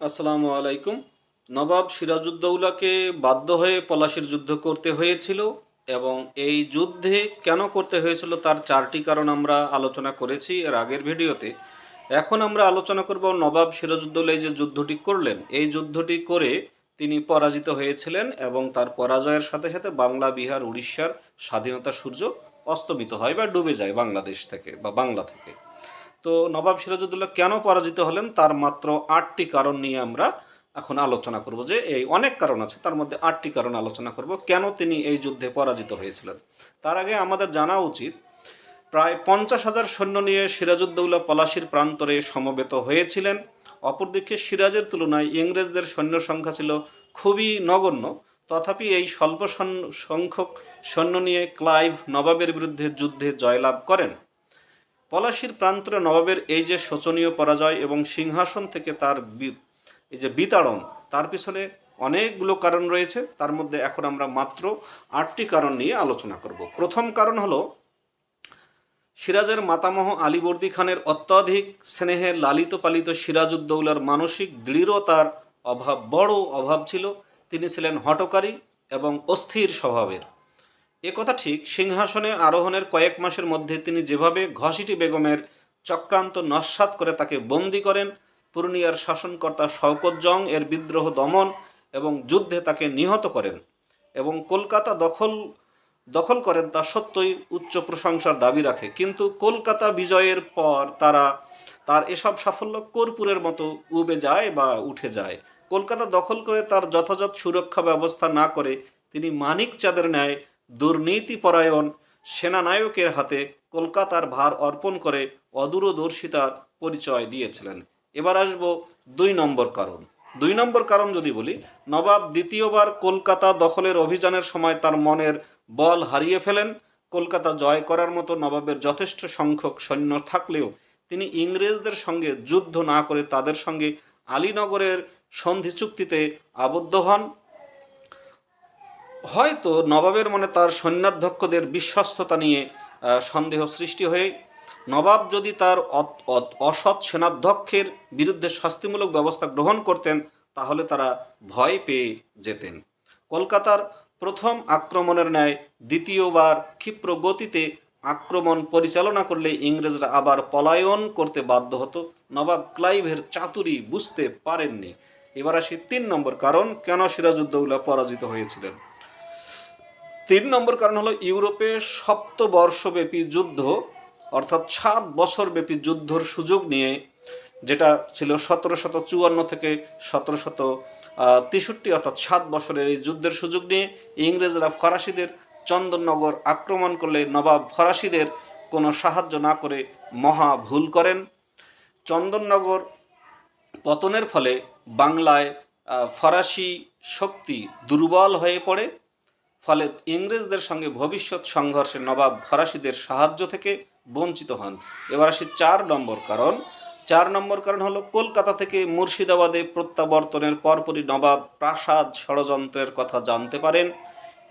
আসসালামু আলাইকুম। নবাব সিরাজউদ্দৌলাকে বাধ্য হয়ে পলাশির যুদ্ধ করতে হয়েছিল এবং এই যুদ্ধে কেন করতে হয়েছিল তার চারটি কারণ আমরা আলোচনা করেছি এর আগের ভিডিওতে। এখন আমরা আলোচনা করব নবাব সিরাজউদ্দৌলা যে যুদ্ধটি করলেন, এই যুদ্ধটি করে তিনি পরাজিত হয়েছিলেন এবং তার পরাজয়ের সাথে সাথে বাংলা, বিহার, উড়িষ্যার স্বাধীনতা সূর্য অস্তমিত হয় বা ডুবে যায় বাংলাদেশ থেকে বা বাংলা থেকে। তো নবাব সিরাজউদ্দৌলা কেন পরাজিত হলেন? তার মাত্র আটটি কারণ নিয়ে আমরা এখন আলোচনা করব যে এই অনেক কারণ আছে, তার মধ্যে আটটি কারণ আলোচনা করব কেন তিনি এই যুদ্ধে পরাজিত হয়েছিলেন। তার আগে আমাদের জানা উচিত, প্রায় পঞ্চাশ হাজার সৈন্য নিয়ে সিরাজউদ্দৌলা পলাশির প্রান্তরে সমবেত হয়েছিলেন। অপরদিকে সিরাজের তুলনায় ইংরেজদের সৈন্য সংখ্যা ছিল খুবই নগণ্য। তথাপি এই স্বল্প সংখ্যক সৈন্য নিয়ে ক্লাইভ নবাবের বিরুদ্ধে যুদ্ধে জয়লাভ করেন। পলাশির প্রান্তরে নবাবের এই যে শোচনীয় পরাজয় এবং সিংহাসন থেকে তার এই যে বিতাড়ন, তার পিছনে অনেকগুলো কারণ রয়েছে। তার মধ্যে এখন আমরা মাত্র আটটি কারণ নিয়ে আলোচনা করব। প্রথম কারণ হলো, সিরাজের মাতামহ আলীবর্দী খানের অত্যাধিক স্নেহে লালিত পালিত সিরাজউদ্দৌলার মানসিক দৃঢ়তার অভাব, বড় অভাব ছিল। তিনি ছিলেন হটকারী এবং অস্থির স্বভাবের। এ কথা ঠিক, সিংহাসনে আরোহণের কয়েক মাসের মধ্যে তিনি যেভাবে ঘসিটি বেগমের চক্রান্ত নস্বাত করে তাকে বন্দি করেন পূর্ণিয়ার শাসনকর্তা শওকত জং এর বিদ্রোহ দমন এবং যুদ্ধে তাকে নিহত করেন এবং কলকাতা দখল দখল করেন তা সত্যই উচ্চ প্রশংসার দাবি রাখে। কিন্তু কলকাতা বিজয়ের পর তারা, তার এসব সাফল্য কর্পূরের মতো উবে যায় বা উঠে যায়। কলকাতা দখল করে তার যথাযথ সুরক্ষা ব্যবস্থা না করে তিনি মানিক চাঁদের ন্যায় দুর্নীতিপরায়ণ সেনানায়কের হাতে কলকাতার ভার অর্পণ করে অদূরদর্শিতার পরিচয় দিয়েছিলেন। এবার আসব দুই নম্বর কারণ। দুই নম্বর কারণ যদি বলি, নবাব দ্বিতীয়বার কলকাতা দখলের অভিযানের সময় তার মনের বল হারিয়ে ফেলেন। কলকাতা জয় করার মতো নবাবের যথেষ্ট সংখ্যক সৈন্য থাকলেও তিনি ইংরেজদের সঙ্গে যুদ্ধ না করে তাদের সঙ্গে আলীনগরের সন্ধি চুক্তিতে আবদ্ধ হন। হয়তো নবাবের মনে তার সৈন্যাধ্যক্ষদের বিশ্বস্ততা নিয়ে সন্দেহ সৃষ্টি হয়ে, নবাব যদি তার অসৎ সেনাধ্যক্ষের বিরুদ্ধে শাস্তিমূলক ব্যবস্থা গ্রহণ করতেন, তাহলে তারা ভয় পেয়ে যেতেন। কলকাতার প্রথম আক্রমণের ন্যায় দ্বিতীয়বার ক্ষিপ্র গতিতে আক্রমণ পরিচালনা করলে ইংরেজরা আবার পলায়ন করতে বাধ্য হতো। নবাব ক্লাইভের চাতুরি বুঝতে পারেননি। এবার আসি তিন নম্বর কারণ, কেন সিরাজউদ্দৌলা পরাজিত হয়েছিলেন? তিন নম্বর কারণ হলো ইউরোপে সপ্তবর্ষব্যাপী যুদ্ধ, অর্থাৎ সাত বছরব্যাপী যুদ্ধর সুযোগ নিয়ে, যেটা ছিল সতেরো শত চুয়ান্ন থেকে সতেরো শত তেষট্টি, অর্থাৎ সাত বছরের এই যুদ্ধের সুযোগ নিয়ে ইংরেজরা ফরাসিদের চন্দননগর আক্রমণ করলে নবাব ফরাসিদের কোনো সাহায্য না করে মহা ভুল করেন। চন্দননগর পতনের ফলে বাংলায় ফরাসি শক্তি দুর্বল হয়ে পড়ে। ফলে ইংরেজদের সঙ্গে ভবিষ্যৎ সংঘর্ষে নবাব ফরাসিদের সাহায্য থেকে বঞ্চিত হন। এবার আসি চার নম্বর কারণ। চার নম্বর কারণ হলো, কলকাতা থেকে মুর্শিদাবাদে প্রত্যাবর্তনের পরপরই নবাব প্রাসাদ ষড়যন্ত্রের কথা জানতে পারেন।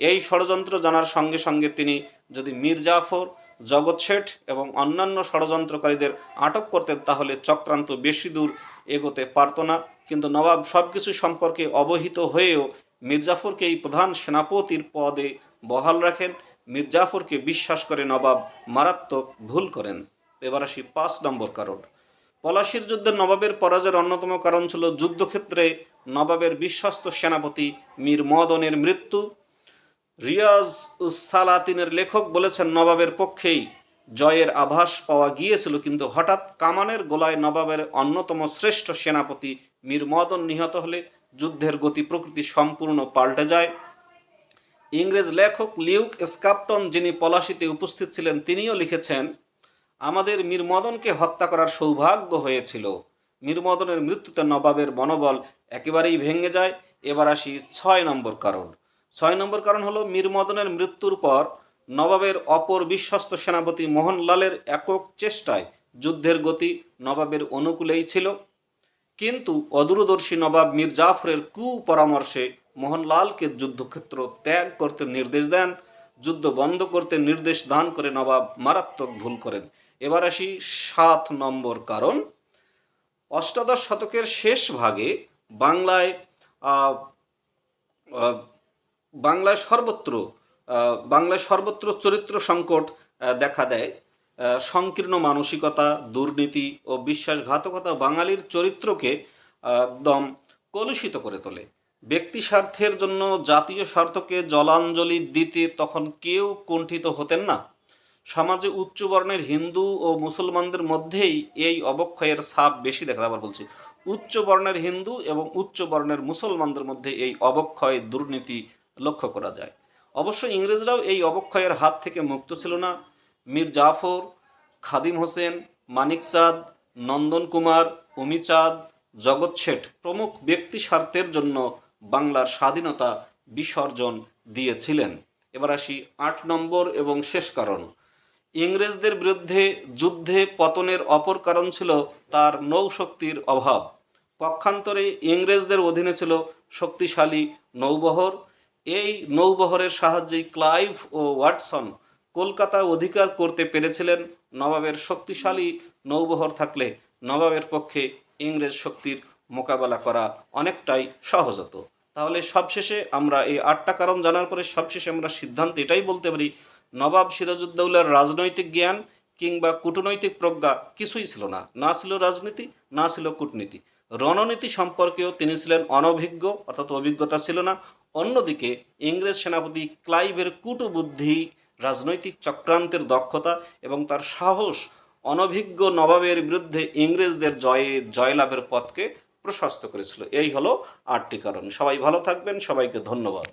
এই ষড়যন্ত্র জানার সঙ্গে সঙ্গে তিনি যদি মীর জাফর, জগৎ শেঠ এবং অন্যান্য ষড়যন্ত্রকারীদের আটক করতেন, তাহলে চক্রান্ত বেশি দূর এগোতে পারত না। কিন্তু নবাব সব কিছু সম্পর্কে অবহিত হয়েও মির্জাফরকে এই প্রধান সেনাপতির পদে বহাল রাখেন। মির্জাফরকে বিশ্বাস করে নবাব মারাত্মক ভুল করেন। এবার আসি পাঁচ নম্বর কারণ। পলাশির যুদ্ধে নবাবের পরাজয়ের অন্যতম কারণ ছিল যুদ্ধক্ষেত্রে নবাবের বিশ্বস্ত সেনাপতি মীর মদনের মৃত্যু। রিয়াজ উসালাতিনের লেখক বলেছেন, নবাবের পক্ষেই জয়ের আভাস পাওয়া গিয়েছিল, কিন্তু হঠাৎ কামানের গোলায় নবাবের অন্যতম শ্রেষ্ঠ সেনাপতি মীর মদন নিহত হলে যুদ্ধের গতি প্রকৃতি সম্পূর্ণ পাল্টে যায়। ইংরেজ লেখক লিউক স্কাপটন, যিনি পলাশিতে উপস্থিত ছিলেন, তিনিও লিখেছেন, আমাদের মীর মদনকে হত্যা করার সৌভাগ্য হয়েছিল। মীর মদনের মৃত্যুতে নবাবের মনোবল একেবারেই ভেঙে যায়। এবার আসি ছয় নম্বর কারণ। ছয় নম্বর কারণ হলো মীর মদনের মৃত্যুর পর নবাবের অপর বিশ্বস্ত সেনাপতি মোহনলালের একক চেষ্টায় যুদ্ধের গতি নবাবের অনুকূলেই ছিল। কিন্তু অদূরদর্শী নবাব মীর জাফরের কুপরামর্শে মোহনলালকে যুদ্ধক্ষেত্র ত্যাগ করতে নির্দেশ দেন, যুদ্ধ বন্ধ করতে নির্দেশ দান করে নবাব মারাত্মক ভুল করেন। এবার আসি সাত নম্বর কারণ। অষ্টাদশ শতকের শেষ ভাগে বাংলায় বাংলায় সর্বত্র বাংলায় সর্বত্র চরিত্র সংকট দেখা দেয়। সংকীর্ণ মানসিকতা, দুর্নীতি ও বিশ্বাসঘাতকতা বাঙালির চরিত্রকে একদম কলুষিত করে তোলে। ব্যক্তি স্বার্থের জন্য জাতীয় স্বার্থকে জলাঞ্জলি দিতে তখন কেউ কুণ্ঠিত হতেন না। সমাজে উচ্চ বর্ণের হিন্দু ও মুসলমানদের মধ্যেই এই অবক্ষয়ের ছাপ বেশি দেখা। আবার বলছি, উচ্চ বর্ণের হিন্দু এবং উচ্চ বর্ণের মুসলমানদের মধ্যে এই অবক্ষয় দুর্নীতি লক্ষ্য করা যায়। অবশ্য ইংরেজরাও এই অবক্ষয়ের হাত থেকে মুক্ত ছিল না। মীর জাফর, খাদিম হোসেন, মানিক চাঁদ নন্দন কুমার উমিচাঁদ জগৎ শেঠ প্রমুখ ব্যক্তি স্বার্থের জন্য বাংলার স্বাধীনতা বিসর্জন দিয়েছিলেন। এবার আসি আট নম্বর এবং শেষ কারণ। ইংরেজদের বিরুদ্ধে যুদ্ধে পতনের অপর কারণ ছিল তার নৌশক্তির অভাব। পক্ষান্তরে ইংরেজদের অধীনে ছিল শক্তিশালী নৌবহর। এই নৌবহরের সাহায্যেই ক্লাইভ ও ওয়াটসন কলকাতা অধিকার করতে পেরেছিলেন, নবাবের শক্তিশালী নৌবহর থাকলে নবাবের পক্ষে ইংরেজ শক্তির মোকাবেলা করা অনেকটাই সহজ হতো। তাহলে সবশেষে আমরা এই আটটা কারণ জানার পরে সবশেষে আমরা সিদ্ধান্ত এটাই বলতে পারি, নবাব সিরাজউদ্দৌলার রাজনৈতিক জ্ঞান কিংবা কূটনৈতিক প্রজ্ঞা কিছুই ছিল না। না ছিল রাজনীতি, না ছিল কূটনীতি। রণনীতি সম্পর্কেও তিনি ছিলেন অনভিজ্ঞ, অর্থাৎ অভিজ্ঞতা ছিল না। অন্যদিকে ইংরেজ সেনাপতি ক্লাইভের কূটবুদ্ধি রাজনৈতিক চক্রান্তের দক্ষতা এবং তার সাহস অনভিজ্ঞ নবাবের বিরুদ্ধে ইংরেজদের জয়ে, জয়লাভের পথকে প্রশস্ত করেছিল। এই হলো আটটি কারণ। সবাই ভালো থাকবেন। সবাইকে ধন্যবাদ।